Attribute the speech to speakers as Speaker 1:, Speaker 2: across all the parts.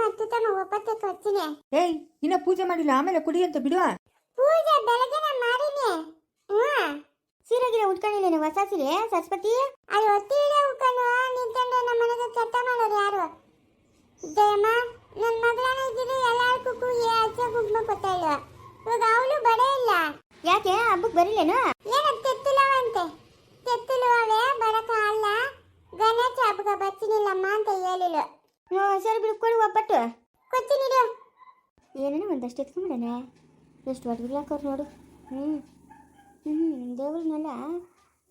Speaker 1: ಹತ್ತುತ್ತಮ್ಮ ಒಪ್ಪತ್ತೆ ಕೊಡ್ತೀನಿ
Speaker 2: ಏಯ್ ಇನ್ನ ಪೂಜೆ ಮಾಡಿಲ್ಲ ಆಮೇಲೆ ಕುಡಿ ಅಂತ ಬಿಡು
Speaker 1: ಪೂಜೆ ಬೆಳಗ್ಗೆ ನಾನು ಮಾಡಿನಿ. ಹ್ಮ್.
Speaker 3: ಸೀರೆಗಿರೆ ಉಟ್ಕೊಂಡಿಲ್ಲೇನು ಹೊಸ ಸೀರೆ ಸರಸ್ವತಿ?
Speaker 1: ಅದು ಒತ್ತಿಳೆ ಉಟ್ಕೊಂಡು ನಿಂತ್ಕೊಂಡು ನಮ್ಮ ಮನೆಗೆ ಕೆಟ್ಟ ಮಾಡೋರು ಯಾರು? ಜಯಮ್ಮ ನನ್ನ ಮಗಳನ್ನ ಇದ್ದಿದ್ದು ಏ ಹಚ್ಚ ಕುಂಕುಮ ಕೊಡ್ತಾ ಇಲ್ಲ ಇವಾಗ ಅವಳು ಬಡೇ ಇಲ್ಲ.
Speaker 3: ಯಾಕೆ ಹಬ್ಬಕ್ಕೆ ಬರಿಲ್ಲೇನು
Speaker 1: ಏನ ತೆತ್ತುಲವಂತೆ. ತೆತ್ತುಲವೇ ಬರಕ ಅಲ್ಲ. ಗಣೇಶ ಹಬ್ಬಕ್ಕೆ ಬಚ್ಚಿನಿಲ್ಲಮ್ಮ ಅಂತ ಹೇಳಿಲ್ಲ
Speaker 3: ಹ್ಞೂ ಸರಿ ಬಿಡು ಒಪ್ಪಟ್ಟು
Speaker 1: ಕೊಚ್ಚಿನಿಡು
Speaker 3: ಏನೇನೋ ಒಂದಷ್ಟು ಎತ್ಕೊಂಬಿಡನೆ ಎಷ್ಟು ಒಡಗಿಲ್ಲ ಹಾಕೋರು ನೋಡು. ಹ್ಞೂ ಹ್ಞೂ ದೇವ್ರನ್ನೆಲ್ಲ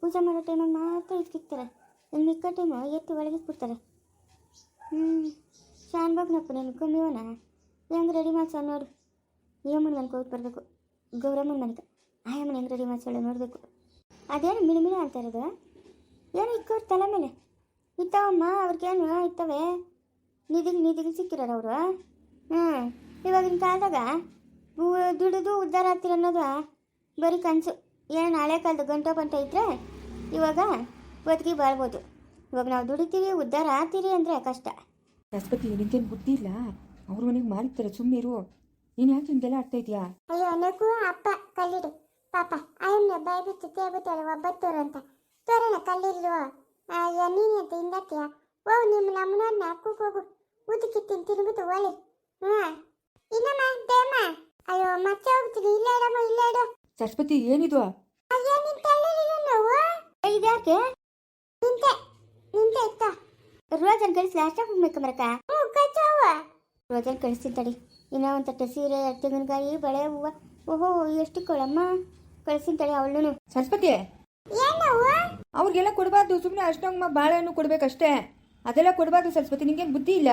Speaker 3: ಪೂಜೆ ಮಾಡೋ ಟೈಮಲ್ಲಿ ಮಾತ್ರ ಇಟ್ಕಿರ್ತಾರೆ. ಇನ್ನು ಮಿಕ್ಕ ಟೈಮು ಎತ್ತಿ ಒಳಗೆ ಕೊಡ್ತಾರೆ ಹ್ಞೂ ಶಾನ್ಬಾಗ್ನಪ್ಪ ನೀನು ಕುಮ್ಮಿವನ ಹೆಂಗೆ ರೆಡಿ ಮಾಡ್ಸೋ ನೋಡು. ಏಮನ್ ಮನೆಗೆ ಹೋಗಿ ಬರಬೇಕು. ಗೌರಮ್ಮನ ಮನೆಗೆ. ಆಯಮ್ಮನ ಹೆಂಗೆ ರೆಡಿ ಮಾಡ್ಸೋಳ ನೋಡಬೇಕು. ಅದೇನು ಮಿಣಿ ಮಿಣಿ ಅಂತ ಇರೋದು? ಏನು ಇಕ್ಕವ್ರ ತಲೆ ಮೇಲೆ. ಇತ್ತಾವಮ್ಮ ಅವ್ರಿಗೇನು ಇತ್ತವೆ ನಿಧಿಗೆ ನಿಧಿಗೆ ಸಿಕ್ಕಿರೋರು ಅವರು? ಹ್ಞೂ ಇವಾಗಿನ ಕಾಲದಾಗ ದುಡಿದು ಉದ್ಧಾರ ಆಗ್ತೀರ ಅನ್ನೋದು ಬರೀ ಕನಸು. ಏನು ಹಳೆ ಕಾಲದ ಗಂಟು ಬಂಟ ಇದ್ದರೆ ಇವಾಗ ಬದುಕಿ ಬಾಳ್ಬೋದು. ಇವಾಗ ನಾವು ದುಡಿತೀವಿ ಉದ್ಧಾರ ಆಗ್ತೀರಿ ಅಂದರೆ ಕಷ್ಟ.
Speaker 2: ಅಸ್ಪತಿ ನಿಂತೇನು ಬುದ್ಧಿ ಇಲ್ಲ? ಅವ್ರ ಮನೆಗೆ ಮಾಡಿರ್ತಾರೆ ಸುಮ್ಮನೆ ಇರು. ನೀನು ಯಾಕೆ ಹಿಂಗೆಲ್ಲ ಆಡ್ತಾ ಇದೆಯಾ?
Speaker 1: ಅಯ್ಯೋ ನಗು ಅಪ್ಪ ಕಲ್ಲಿಡು. ಪಾಪ ಅಯ್ಯನ್ನ ಬಾಯ್ಬಿಟ್ಟು ತೇಬಿಟ್ಟಾಳೆ ಒಬ್ಬತ್ತೂರು ಅಂತ. ತೋರಣ ಕಲ್ಲಿಲ್ವ ಅಯ್ಯೋ ನೀನು ಅಂತ ಹಿಂದತ್ತೀಯ? ಓ ನಿಮ್ಮ ನಮ್ಮನ್ನ ಕೂಗೋಗು ಊದಕ್ಕಿತ್ತೀನಿ ತಿನ್ಬಿಟ್ಟು ಒಳ್ಳೆ ಹ್ಞೂ. ಇನ್ನಮ್ಮ ದೇಮ್ಮ ಅಯ್ಯೋ ಮತ್ತೆ ಹೋಗ್ತೀನಿ ಇಲ್ಲ ಇಡಮ್ಮ ಇಲ್ಲ ಇಡು
Speaker 2: ಸರಸ್ವತಿ ಏನಿದು?
Speaker 1: ಅಯ್ಯೋ ನಿನ್ ತಲೆಲಿಲ್ಲ ನೋವು?
Speaker 3: ಇದ್ಯಾಕೆ?
Speaker 1: ನಿಂತೆ ನಿಂತೆ ಇತ್ತ.
Speaker 3: ರೋಜನ್ ಕಳಿಸಿ ಅಷ್ಟಾಗಿ ಹೋಗ್ಬೇಕಂಬರಕ್ಕ
Speaker 1: ಹ್ಞೂ ಕಚ್ಚೋವ
Speaker 3: ರೋಜನ್ ಕಳಿಸ್ತೀನಿ ತಡಿ. ಇನ್ನ ಒಂದು ತಟ್ಟೆ ಸೀರೆ ತೆಂಗಿನಕಾಯಿ ಬಳೆ ಹೂವು. ಓಹೋ ಎಷ್ಟು ಕೊಳಮ್ಮ ಕಳಿಸ್ತೀನಿ ತಡಿ ಅವಳು
Speaker 2: ಸರಸ್ವತಿ!
Speaker 1: ಏನು
Speaker 2: ಅವ್ರಿಗೆಲ್ಲ ಕೊಡಬಾರ್ದು. ಸುಮ್ಮನೆ ಅಷ್ಟೊಂಗ ಬಾಳೆಹಣ್ಣು ಕೊಡ್ಬೇಕಷ್ಟೇ. ಅದೆಲ್ಲ ಕೊಡಬಾರ್ದು ಸರಸ್ವತಿ ನಿಮ್ಗೆ ಬುದ್ಧಿ ಇಲ್ಲ?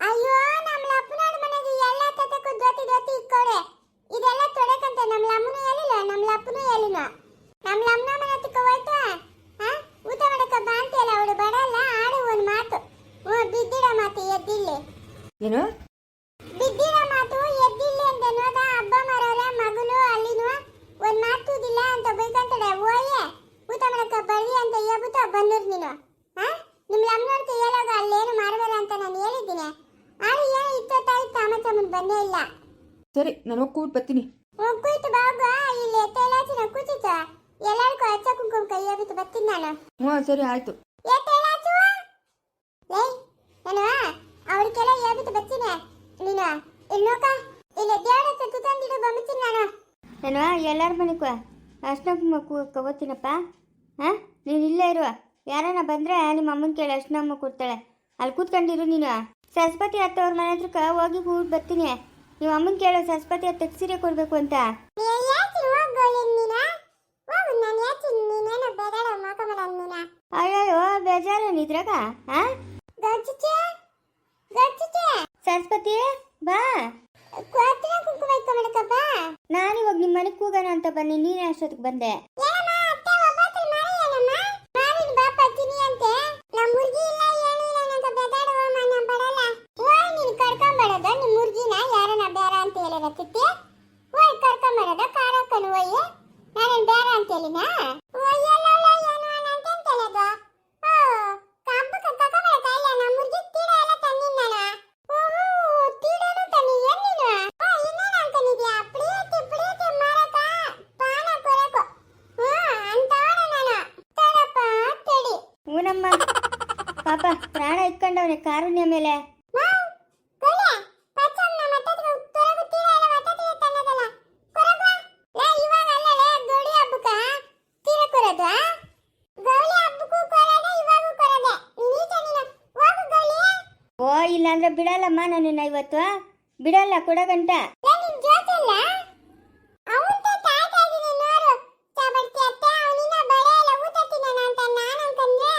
Speaker 1: ಅಯ್ಯೋ ನಮ್ಮ ಅಪ್ಪನಾಡ ಮನೆಗೆ ಎಲ್ಲ ತತಕ್ಕೂ ದೊತ್ತಿ ಜೊತೆ ಇಕ್ಕೋಡೆ ಇದೆಲ್ಲ ತೊಡಕಂತೆ ನಮ್ಮ ಅಮ್ಮನು ಹೇಳಿಲ್ಲ ನಮ್ಮ ಅಪ್ಪನು ಹೇಳಿನ ನಮ್ಮ ಅಮ್ಮನ ಮನೆ ಹತ್ತಕ್ಕೆ ಹೋಯ್ತು? ಹಾ ಊಟ ಮಾಡಕ್ಕ ಬಾ ಅಂತೆಲ್ಲ ಅವಳು ಬಡಲ್ಲ ಆಡು ಒಂದು ಮಾತು. ಹ್ಞೂ ಬಿದ್ದಿಡ ಮಾತು ಎದ್ದಿಲ್ಲಿ.
Speaker 2: ಏನು?
Speaker 1: ಬಿದ್ದಿಡ ಮಾತು ಎದ್ದಿಲ್ಲಿ ಅಂತ ನೋದ ಹಬ್ಬ ಮರೋರೆ ಮಗಳು ಅಲ್ಲಿನ. ಮಾತು ಮಾತುದಿಲ್ಲ ಅಂತ ಬೈಕಂತಾಳೆ ಓಯೆ. ಊಟ ಮಾಡಕ್ಕ ಬರ್ರಿ ಅಂತ ಹೇಳ್ಬಿಟ್ಟು ಬಂದೂರ್ ನೀನು. ಹಾ ಹೇಳೋದು ಅಲ್ಲೇನು ಮಾಡಬೇಡ ಅಂತ ನಾನು ಹೇಳಿದ್ದೀನಿ. ಆದ್ರೆ ಏನು ಇತ್ತೊತ್ತಾಗಿ ತಾಮಚಮ್ಮನ್ ಬಂದೇ ಇಲ್ಲ.
Speaker 2: ಸರಿ ನಾನು ಹೋಗಿ ಕೂಟ್ ಬರ್ತೀನಿ.
Speaker 1: ಹೋಗ್ ಬಾಬು ಇಲ್ಲಿ ತೇಲಾಚಿನ ಕೂತಿತ್ತು ಎಲ್ಲರಿಗೂ ಹಚ್ಚ ಕುಂಕುಮ ಕೈ ಹೋಗಿತ್ತು ಬರ್ತೀನಿ ನಾನು.
Speaker 2: ಹ್ಞೂ ಸರಿ ಆಯಿತು.
Speaker 1: ಏ ತೇಲಾಚು ಲೇ ನಾನು ಅವ್ರಿಗೆಲ್ಲ ಹೇಳ್ಬಿಟ್ಟು ಬರ್ತೀನಿ. ನೀನು ಇನ್ನೋಕ ಇಲ್ಲಿ ದೇವರ ಸತ್ತು ತಂದಿಡು ಬಂಬಿಡ್ತೀನಿ ನಾನು.
Speaker 3: ನಾನು ಎಲ್ಲರ ಮನೆಗೂ ಅರ್ಶಿನ ಕವತ್ತೀನಪ್ಪ ಹಾಂ ನೀನು ಇಲ್ಲೇ ಇರುವ ಯಾರನ್ನ ಬಂದರೆ ನಿಮ್ಮ ಅಮ್ಮನ ಕೇಳಿ ಅರ್ಶಿನಮ್ಮ ಕೊಡ್ತಾಳೆ. ಅಲ್ಲಿ ಕೂತ್ಕೊಂಡಿರು ನೀನು. ಸರಸ್ವತಿ ಅತ್ತವ್ರ ಮನೆ ಹತ್ರಕ್ಕೆ ಹೋಗಿ ಹೂ ಬರ್ತೀನಿ. ನಿಮ್ಮ ಅಮ್ಮನ ಕೇಳೋ, ಸರಸ್ವತಿ ಅತ್ತ ಸೀರೆ ಕೊಡಬೇಕು ಅಂತ. ಅಯ್ಯೋ
Speaker 1: ಬೇಜಾರು ನಿದ್ರಾಗ
Speaker 3: ಸರಸ್ವತಿ, ಬಾ. ನಾನಿವಾಗ ನಿಮ್ಮ ಮನೆಗೆ ಕೂಗೋಣ ಅಂತ ಬನ್ನಿ, ನೀನೇ ಅಷ್ಟೊತ್ತಿಗೆ ಬಂದೆ
Speaker 1: ಏನಮ್ಮ ಅತ್ತೆ ಒಬ್ಬತ್ರ ಮಾರಿ ಏನಮ್ಮ ಮಾರಿನ ಬಾಪ ತಿನಿ ಅಂತೆ ನಮ್ಮ ಮುರ್ಗಿ ಇಲ್ಲ ಏನು ಇಲ್ಲ ನಂಗೆ ಬೆದಾಡುವ ಮನ ಬಡಲ್ಲ ಓಯ್ ನೀನು ಕರ್ಕೊಂಬರೋದು ನಿಮ್ಮ ಮುರ್ಗಿನ ಯಾರನ್ನ ಬೇಡ ಅಂತ ಹೇಳಿರತ್ತಿತ್ತಿ ಓಯ್ ಕರ್ಕೊಂಬರೋದು ಕಾರಕ್ಕನು ಓಯ್ ನಾನೇನು ಬೇಡ ಅಂತ ಹೇಳಿನ ಓಯ್ ಎಲ್ಲಲ್ಲ ಏನು ಅಂತ ಅಂತ ಹೇಳೋದು ಓ ಕಂಬ ಕರ್ಕೊಂಬರ ಕಾಯಿಲ್ಲ ನಮ್ಮ ಮುರ್ಗಿ ತೀರ ಎಲ್ಲ ತಂದಿನ ನಾನು ಓಹೋ ತೀರನು ತನ್ನಿ ಏನಿನ ಓ ಇನ್ನೇನು ಅನ್ಕೊಂಡಿದ್ಯಾ ಪ್ರೀತಿ ಪ್ರೀತಿ ಮಾರಕ ಪಾನ ಕೊರಕು ಹಾ ಅಂತವನ ನಾನು. ತಡಪ್ಪ ತಡಿ.
Speaker 3: ಹೇಳಿನ ಪಾಪ ಪ್ರಾಣ ಇಟ್ಕೊಂಡವ್ರೆ ಕಾರುಣ್ಯ ಮೇಲೆ
Speaker 1: ಮಾವ್ ಕೊಲೆ ಪಚ್ಚಮ್ಮ ಮತ್ತತ್ರ ತೊರಗು ತೀರ ಎಲ್ಲ ಮತ್ತತ್ರ ತನ್ನದಲ್ಲ ಕೊರಗು ಲೇ ಇವಾಗ ಅಲ್ಲಲೇ ಗೌಳಿ ಹಬ್ಬಕ್ಕ ತೀರ ಕೊರದು ಗೌಳಿ ಹಬ್ಬಕ್ಕೂ ಕೊರದೆ ಇವಾಗೂ ಕೊರದೆ ನೀಚ ನೀನು ಹೋಗು ಗೌಳಿ
Speaker 3: ಓ ಇಲ್ಲಾಂದ್ರೆ ಬಿಡಲ್ಲಮ್ಮ ನನ್ನ ಇವತ್ತು. ಬಿಡಲ್ಲ ಕೊಡಗಂಟ
Speaker 1: ಲೇ ನಿನ್ ಜೋತಲ್ಲ ಅವಂತೆ ತಾಯ್ತಾ ಇದೀನಿ ನೋಡು ಚಾಬಡ್ತಿ ಅತ್ತೆ ಅವನಿನ್ನ ಬಳೆ ಇಲ್ಲ ಊಟ ತಿನ್ನೋಣ ಅಂತ ನಾನು ಅನ್ಕಂದ್ರೆ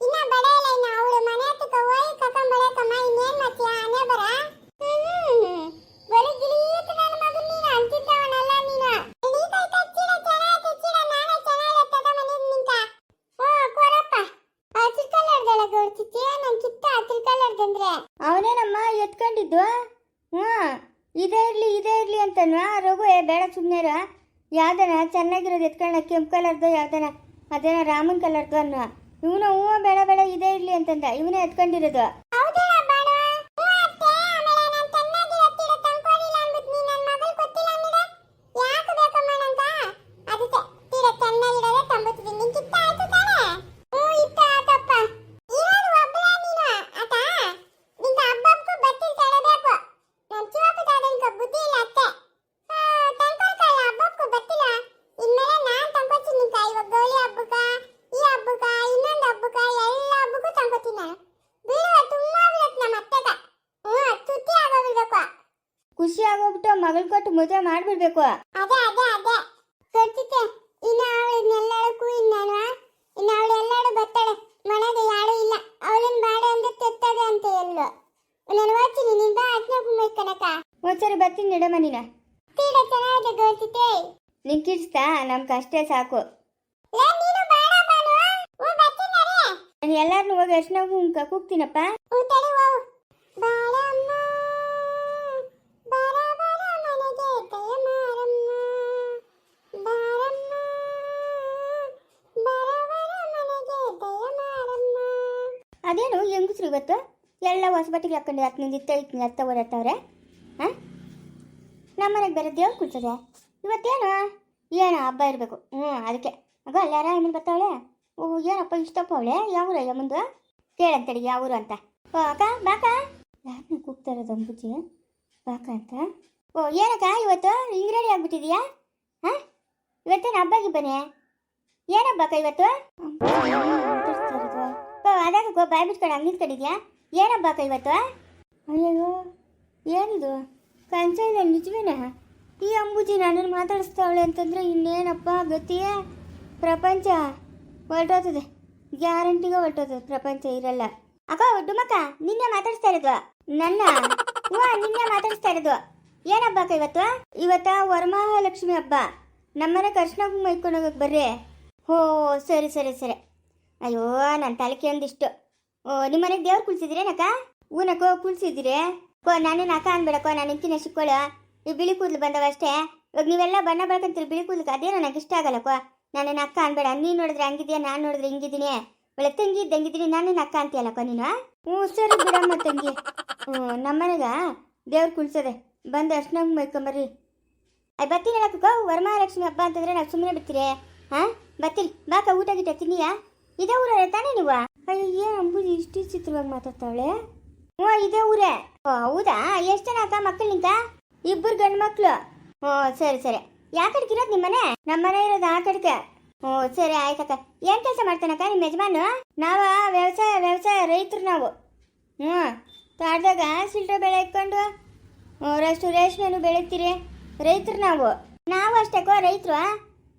Speaker 1: ಇನ್ನ ಬಳೆ ಇಲ್ಲ ಇನ್ನ ಅವಳು ಮನೆ ಹತ್ತಕ್ಕೆ ಹೋಗಿ ಕರ್ಕೊಂಬಳಕಮ್ಮ ಇನ್ನೇನ್ ಮಾಡ್ತೀಯ ಆನೆ ಬರ ಬರೀ ಗಿಲೀತ ನನ್ನ ಮಗನ್ ನೀನು ಅಂತಿದ್ದವನಲ್ಲ ನೀನು ನೀಕಾಯ್ತಾ ಚೀಡ ಚೆನ್ನಾಯ್ತು ಚೀಡ ನಾನೇ ಚೆನ್ನಾಗಿರತ್ತೆ ತಗೊಂಬಂದಿದ್ ನಿಂತ ಓ ಕೊರಪ್ಪ ಹಸಿರು ಕಲರ್ದೆಲ್ಲ ಗೌಡ್ತಿತ್ತಿ ನನ್ ಕಿತ್ತ ಹಸಿರು ಕಲರ್ದಂದ್ರೆ
Speaker 3: ಅವನೇನಮ್ಮ ಎತ್ಕೊಂಡಿದ್ದು ಹ್ಞೂ ಇದೇ ಇರಲಿ ಇದೇ ಇರಲಿ ಅಂತನೂ ರಘು ಏ ಬೇಡ ಯಾವ್ದನ ಚೆನ್ನಾಗಿರೋದು ಎತ್ಕೊಳ್ಳ ಕೆಂಪು ಕಲರ್ದು ಯಾವ್ದನ, ಅದೇನೋ ರಾಮನ್ ಕಲರ್ದು ಅನ್ನೋ ಇವನು ಹೂವು ಬೆಳೆ ಬೇಡ ಇದೇ ಇರಲಿ ಅಂತಂದ. ಇವನೇ ಎತ್ಕೊಂಡಿರೋದು. ಖುಷಿ ಆಗೋಗ್ಬಿಟ್ಟು ಮಗಳ್ ಕೊಟ್ಟು ಮದುವೆ ಮಾಡ್ಬಿಡ್ಬೇಕು.
Speaker 1: ಅದೇ ಅದೇ ಅದೇ. ಗೊತ್ತಿತ್ತೆ ಇನ್ನ ಇನ್ನಾನು ಇನ್ನ ಅವಳು ಎಲ್ಲಾಡು ಬರ್ತಾಳೆ. ಮನೆಗೆ ಯಾರು ಇಲ್ಲ. ಬಾಡ ಅಂದ್ರೆ ತೆತ್ತದೆ ಅಂತ ಎಲ್ಲೋ. ನಾನು ಓದ್ತೀನಿ ನೀನ್ ಬಾ ಅದ್ನ ಕುಂಬೈ ಕನಕ
Speaker 3: ಒಂದ್ಸರಿ ಬರ್ತೀನಿ ನಡಮ್ಮ ನೀನ.
Speaker 1: ತೀಡ ಚೆನ್ನಾಗಿದೆ ಗೊತ್ತಿತ್ತೆ
Speaker 3: ನಿನ್ ಕಿಡ್ಸ್ತಾ ನಮ್ಗೆ ಅಷ್ಟೇ ಸಾಕು.
Speaker 1: ನೀನು
Speaker 3: ಎಲ್ಲಾರನ್ನೂ ಹೋಗಿ ಅರ್ಶನ ಕುಂಕ ಕೂಗ್ತೀನಪ್ಪ.
Speaker 1: ಹ್ಞೂ
Speaker 3: ಅದೇನು ಹೆಂಗಸ್ರು ಇವತ್ತು? ಎಲ್ಲ ಹೊಸ ಬಟ್ಟೆಗೆ ಹಾಕೊಂಡು ಹತ್ತು ನಿಂದಿತ್ತ ಇತ್ತು ಹತ್ತ ಓಡಾಡ್ತಾವ್ರೆ ಹಾಂ? ನಮ್ಮನೆಗೆ ಬೇರೆ ದೇವ್ರು ಕುಳ್ಸದೆ ಇವತ್ತೇನು? ಏನೋ ಹಬ್ಬ ಇರಬೇಕು. ಹ್ಞೂ ಅದಕ್ಕೆ. ಅಗೋ ಅಲ್ಲಾರ ಏನು ಬರ್ತಾವಳೆ? ಓ, ಏನಪ್ಪ, ಇಷ್ಟಪ್ಪ ಅವಳೆ? ಯಾವೂರ ಮುಂದೆ? ಕೇಳಂತಡಿ ಯಾವೂರು ಅಂತ. ಓ, ಅಕ್ಕ, ಬಾಕ? ಯಾರನ್ನ ಕೂಗ್ತಾ ಇರೋದು ಬಾಕ ಅಂತ? ಓ, ಏನಕ್ಕ, ಇವತ್ತು? ಹಿಂಗೆ ರೆಡಿ ಆಗ್ಬಿಟ್ಟಿದೀಯಾ? ಹಾಂ? ಇವತ್ತೇನು ಹಬ್ಬಕ್ಕೆ ಬನ್ನಿ? ಏನಬ್ಬಕ್ಕ ಇವತ್ತು? ಗೋ ಬಾಯ್ ಬಿಟ್ಕೊಂಡು ಹಂಗೆ ನಿಂತ್ಕೊಂಡಿದ್ಯಾ? ಇವತ್ತು ಅಯ್ಯೋ ಏನಿದು? ಕಂಚ ಇಲ್ಲ, ನಿಜವೇನ? ಈ ಅಂಬುಜಿ ನನ್ನನ್ನು ಮಾತಾಡಿಸ್ತಾವಳೆ ಅಂತಂದರೆ ಇನ್ನೇನಪ್ಪ ಗತಿಯೇ ಪ್ರಪಂಚ ಹೊರಟೋತದೆ ಗ್ಯಾರಂಟಿಗೆ ಹೊರಟೋತದೆ ಪ್ರಪಂಚ ಇರಲ್ಲ. ಅಕ್ಕ, ಡುಮಕ್ಕ, ನಿನ್ನೆ ಮಾತಾಡಿಸ್ತಾ ಇರೋದು? ನನ್ನ? ಹ್ಞೂ ನಿನ್ನೆ ಮಾತಾಡಿಸ್ತಾ ಇರೋದು? ಏನಬ್ಬಾಕ ಇವತ್ತು ಇವತ್ತ ವರಮಹಾಲಕ್ಷ್ಮಿ ಹಬ್ಬ? ನಮ್ಮನೆ ಕರ್ಶನ ಇಟ್ಕೊಂಡು ಹೋಗಕ್ಕೆ ಬರ್ರಿ. ಹೋ, ಸರಿ ಸರಿ ಸರಿ. ಅಯ್ಯೋ ನನ್ನ ತಲೆಕೆ ಒಂದಿಷ್ಟು ಓ ನಿಮ್ಮ ಮನೆಗೆ ದೇವ್ರು ಕುಳ್ಸಿದ್ರೇನಕ್ಕ? ಊನಕ್ಕೋ ಕುಳ್ಸಿದ್ದೀರಿ ಕೋ ನಾನೇನು ಅಕ್ಕ ಅನ್ಬೇಡಕ್ಕೋ, ನಾನು ನಿಂತಿನ ಶಿಕ್ಕೋಳ ಈ ಬಿಳಿ ಕೂದಲು ಬಂದವಷ್ಟೇ. ಇವಾಗ ನೀವೆಲ್ಲ ಬಣ್ಣ ಬೆಳ್ಕೊಂತೀರಿ ಬಿಳಿ ಕೂದಲು ಅದೇ ನನಗೆ ಇಷ್ಟ ಆಗಲ್ಲಕ್ಕೋ? ನಾನೇನು ಅಕ್ಕ ಅನ್ಬೇಡ, ನೀನು ನೋಡಿದ್ರೆ ಹಂಗಿದ್ಯಾ, ನಾನು ನೋಡಿದ್ರೆ ಹಿಂಗಿದ್ದೀನಿ. ಒಳ್ಳೆ ತಂಗಿ ಇದ್ದಂಗಿದ್ದೀನಿ ನಾನೇನು ಅಕ್ಕ ಅಂತೀಯಲ್ಲಕ್ಕ ನೀನು? ಹ್ಞೂ, ಸರಿ ಬಿಡಮ್ಮ ತಂಗಿ. ಹ್ಞೂ ನಮ್ಮನೆಗ ದೇವ್ರು ಕುಳ್ಸದೆ. ಬಂದು ಅರ್ಶನ ಮೈಕೊಂಬರ್ರಿ. ಅಯ್ಯ ಬರ್ತೀನಿ ಹೇಳಕ್ಕೋ ವರಮಹಾಲಕ್ಷ್ಮಿ ಹಬ್ಬ ಅಂತಂದ್ರೆ ನಾವು ಸುಮ್ಮನೆ ಬಿಡ್ತೀರಿ, ಹಾಂ? ಬತ್ತಿಲ್ ಬಾಕ, ಊಟ ಗೀಟ ತಿನ್ನಿಯಾ? ಇದೇ ಊರ ತಾನೇ ನೀವು? ಅಯ್ಯೋ ಏನು ಅಂಬುದು ಇಷ್ಟು ಚಿತ್ರವಾಗಿ ಮಾತಾಡ್ತಾವಳೆ. ಹ್ಞೂ ಇದೇ ಊರೇ. ಓ, ಹೌದಾ? ಎಷ್ಟು ಜನ ಅಕ್ಕ ಮಕ್ಕಳು ನಿಂತ ಇಬ್ಬರು ಗಂಡು ಮಕ್ಕಳು ಹ್ಞೂ ಸರಿ ಸರಿ. ಯಾವ ಕಡೆಗೆ ಇರೋದು ನಿಮ್ಮ ಮನೆ ನಮ್ಮ ಮನೆ ಇರೋದು ಆ ಕಡೆಗೆ. ಹ್ಞೂ ಸರಿ, ಆಯ್ತಕ್ಕ. ಏನು ಕೆಲಸ ಮಾಡ್ತಾನಕ್ಕ ನಿಮ್ಮ ಯಜಮಾನು? ನಾವ ವ್ಯವಸಾಯ ವ್ಯವಸಾಯ ರೈತರು ನಾವು. ಹ್ಞೂ ತೋಟದಾಗ ಸಿಲ್ಟ್ರ ಬೆಳೆ ಇಟ್ಕೊಂಡು ರಷ್ಟು ರೇಷ್ಮೆನು ಬೆಳಿತೀರಿ. ರೈತರು ನಾವು. ನಾವು ಅಷ್ಟೇಕೋ ರೈತರು.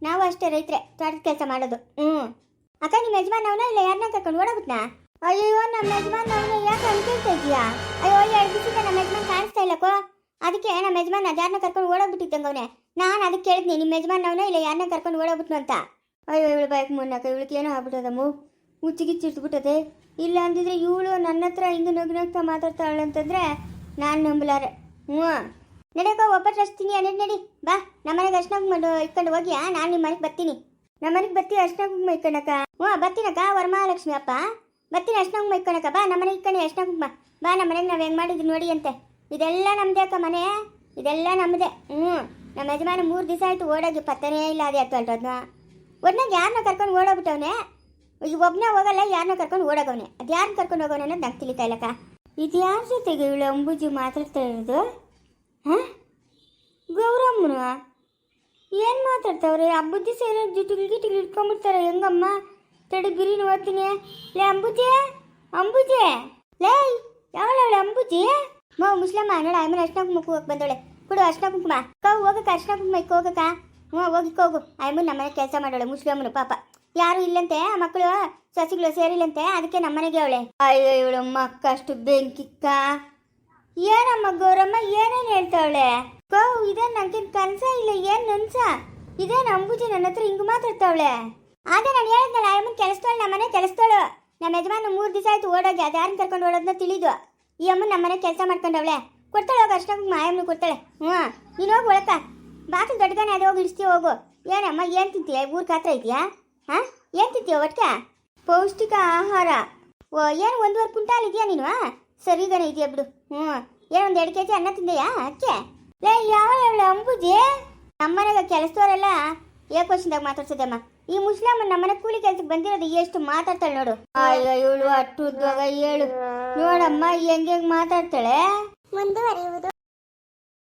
Speaker 3: ನಾವು ಅಷ್ಟೇ ರೈತರೇ. ತೋಟದ ಕೆಲಸ ಮಾಡೋದು. ಹ್ಞೂ ಅಕ್ಕ ನಿಮ್ಮ ಯಜಮಾನ್ ಅವನ ಇಲ್ಲ ಯಾರನ್ನ ಕರ್ಕೊಂಡು ಓಡೋಗ್ಬಿಟ್ನಾ ಅಯ್ಯೋ ನಮ್ಮ ಯಜಮಾನ್ ಅವನ ಯಾಕೆ ಅನ್ಕೇಳ್ತಾ ಇದೀಯಾ ಅಯ್ಯೋ ಎರಡು ದಿವಸದಿಂದ ನಮ್ಮ ಯಜಮಾನ್ ಕಾಣಿಸ್ತಾ ಇಲ್ಲಕೋ ಅದಕ್ಕೆ ನಮ್ಮ ಯಜಮಾನ್ ಅದ್ಯಾರನ್ನ ಕರ್ಕೊಂಡು ಓಡೋಗ್ಬಿಟ್ಟಿದ್ದಂಗೆ ಅವನೇ ನಾನು ಅದಕ್ಕೆ ಕೇಳಿದ್ನಿ ನಿಮ್ಮ ಯಜಮಾನ್ ಅವನ ಇಲ್ಲ ಯಾರನ್ನ ಕರ್ಕೊಂಡು ಓಡೋಗ್ಬಿಟ್ನು ಅಂತ. ಅಯ್ಯೋ, ಇವಳು ಬೈಕ್ ಮುನ್ನಕ ಇವಳಿಗೆ ಏನೋ ಆಗ್ಬಿಟ್ಟದಮ್ಮ ಮುಚ್ಚಿಗಿಚ್ಚಿಟ್ಬಿಟ್ಟದೆ ಇಲ್ಲ ಅಂದಿದ್ರೆ ಇವಳು ನನ್ನ ಹತ್ರ ಹಿಂಗೆ ನಗು ನಗ್ತಾ ಮಾತಾಡ್ತಾಳೆ ಅಂತಂದ್ರೆ ನಾನು ನಂಬಲಾರೆ. ಹ್ಞೂ. ನಡೆಯಕ್ಕ ಒಬ್ಬಟ್ಟು ರಸ್ತೀನಿ ಅನ್ನೋದು ನಡಿ ಬಾ, ನಮ್ಮನೆಗೆ ಅಷ್ಟು ಇಟ್ಕೊಂಡು ಹೋಗಿಯಾ? ನಾನು ನಿಮ್ಮ ಮನೆಗೆ ಬರ್ತೀನಿ. ನಮ್ಮ ಮನೆಗೆ ಬರ್ತೀವಿ ಅರ್ಶನ ಇಟ್ಕೊಂಡಕ್ಕ. ಹ್ಞೂ ಬರ್ತೀನಕ್ಕ ವರಮಹಾಲಕ್ಷ್ಮಿ ಅಪ್ಪ. ಬರ್ತೀನಿ ಅರ್ಶನ ಇಟ್ಕೊಂಡಕ್ಕ. ಬಾ ನಮ್ಮನೆ ಇಕ್ಕಣಿ ಅರ್ಶನ ಕುಂಕುಮ. ಬಾ, ನಮ್ಮನೆಗೆ ನಾವು ಹೆಂಗೆ ಮಾಡಿದ್ವಿ ನೋಡಿ ಅಂತೆ. ಇದೆಲ್ಲ ನಮ್ಮದೇ ಅಕ್ಕ ಮನೆ. ಇದೆಲ್ಲ ನಮ್ಮದೇ ಹ್ಞೂ ನಮ್ಮ ಯಜಮಾನ ಮೂರು ದಿವಸ ಆಯಿತು ಓಡೋಗಿ ಪತ್ತನೇ ಇಲ್ಲ ಅದೇ ಅಂತ ಹೊರಟೋದ್ನ ಒಟ್ನಾಗ ಯಾರನ್ನ ಕರ್ಕೊಂಡು ಓಡೋಗ್ಬಿಟ್ಟವನೆ. ಈಗ ಒಬ್ಬನೇ ಹೋಗಲ್ಲ ಯಾರನ್ನ ಕರ್ಕೊಂಡು ಓಡೋಗವನೆ. ಅದು ಯಾರನ್ನ ಕರ್ಕೊಂಡು ಹೋಗೋಣ ಅನ್ನೋದು ನಂಗೆ ತಿಳಿತಾ ಇಲ್ಲಕ್ಕ ಇದು ಯಾರ ಜೊತೆಗೆ ಇವಳು ಅಂಬುಜಿ ಮಾತಾಡ್ತಾ ಇರೋದು? ಹಾಂ? ಗೌರಮ್ಮನ? ಏನು ಮಾತಾಡ್ತಾವ್ರೆ? ಅಂಬುಜಿ ಸೇರೋ ಜುಟಿಗಳು ಗಿಟಿಗಳು ಇಟ್ಕೊಂಡ್ಬಿಡ್ತಾರೆ ಹೆಂಗಮ್ಮ? ತಡಿ ಬಿರಿನ ಓದ್ತೀನಿ ಲೇ, ಅಂಬುಜೆ! ಅಂಬುಜೆ! ಲೇ ಯಾವಳವಳೆ ಅಂಬುಜಿ? ಮೋ, ಮುಸ್ಲಮ್ಮ, ನೋಡ, ಆಮೇಲೆ ಅರ್ಶನ ಕುಂಕುಮಕ್ಕೆ ಹೋಗಕ್ಕೆ ಬಂದವಳೆ. ಕೊಡು ಅರ್ಶನ ಕುಂಕುಮ ಕವ್ ಹೋಗಕ್ಕ ಅರ್ಶನ ಕುಂಕುಮ ಹೋಗಕ್ಕ. ಹ್ಞೂ, ಹೋಗಿ ಹೋಗು. ಆಯಮ್ಮ ನಮ್ಮನೆ ಕೆಲಸ ಮಾಡೋಳೆ ಮುಸ್ಲಮ್ಮನು, ಪಾಪ. ಯಾರು ಇಲ್ಲಂತೆ, ಆ ಮಕ್ಕಳು, ಸಸಿಗಳು ಸೇರಿಲ್ಲಂತೆ, ಅದಕ್ಕೆ ನಮ್ಮನೆಗೆ ಅವಳೆ. ಅಯ್ಯೋ ಇವಳು ಮಕ್ಕ ಅಷ್ಟು ಬೆಂಕಿಕ್ಕ ಏನಮ್ಮ ಗೌರಮ್ಮ, ಏನೇನು ಹೇಳ್ತಾವಳೆ? ಗೌ ಇದೇ ನನಗೆ ಕನಸ ಇಲ್ಲ, ಏನು ನನ್ಸ? ಇದೇ ಅಂಬುಜಿ ನನ್ನ ಹತ್ರ ಹಿಂಗೆ ಮಾತಾಡ್ತಾವಳೆ? ಅದೇ ನಾನು ಹೇಳಿದ್ನಲ್ಲ ಅಮ್ಮನ ಕೆಲಸದವಳು ನಮ್ಮನೆ ಕೆಲಸದವಳು ನಮ್ಮ ಯಜಮಾನ ಮೂರು ದಿವಸ ಆಯ್ತು ಓಡೋಗಿ, ಅದು ಯಾರನ್ನ ಕರ್ಕೊಂಡು ಓಡೋದನ್ನ ತಿಳಿದು. ಈ ಅಮ್ಮ ನಮ್ಮನೆ ಕೆಲಸ ಮಾಡ್ಕೊಂಡವಳೆ. ಕೊಡ್ತಾಳೆ ಹೋಗಿ, ಅರ್ಶನ ಮಾಯಮ್ಮನ ಕೊಡ್ತಾಳೆ. ಹ್ಞೂ ನೀನು ಹೋಗಿ ಒಳಕ ಬಾಕಿ ದೊಡ್ಡಗಾನೆ ಅದೇ ಹೋಗಿ ಇಳಿಸ್ತೀಯ, ಹೋಗು. ಏನಮ್ಮ, ಏನು ತಿಂತೀಯ? ಊರ್ಗೆ ಹತ್ರ ಇದೆಯಾ? ಹಾಂ, ಏನು ತಿಂತೀಯ ಒಟ್ಟಿಗೆ ಪೌಷ್ಟಿಕ ಆಹಾರ. ಓ, ಏನು ಒಂದೂವರೆ ಕ್ವಿಂಟಾಲ್ ಇದೆಯಾ ನೀನು ಸರಿಗಾನೆ ಇದೆಯಾ ಬಿಡು. ಹ್ಞೂ. ಏನೊಂದು ಎರಡು ಕೆ ಜಿ ಅನ್ನ ತಿಂದೆಯಾ ಅಕ್ಕೆ? ಲೇ, ಯಾವ ಹೇಳು ಅಂಬುಜಿ? ನಮ್ಮನೆಗೆ ಕೆಲಸದವರೆಲ್ಲ ಏಕೋಶಿಂದಾಗ ಮಾತಾಡ್ಸದಮ್ಮ ಈ ಮುಸ್ಲಾಮ ನಮ್ಮನೆ ಕೂಲಿ ಕೆಲ್ಸಕ್ಕೆ ಬಂದಿರೋದು ಎಷ್ಟು ಮಾತಾಡ್ತಾಳೆ ನೋಡು. ಅಯ್ಯೋ, ಇವಳು ಅಟ್ಟು ಹೇಳು. ನೋಡಮ್ಮ, ಹೆಂಗೆ ಹೆಂಗೆ ಮಾತಾಡ್ತಾಳೆ?
Speaker 1: ಮುಂದುವರಿಯುವುದು.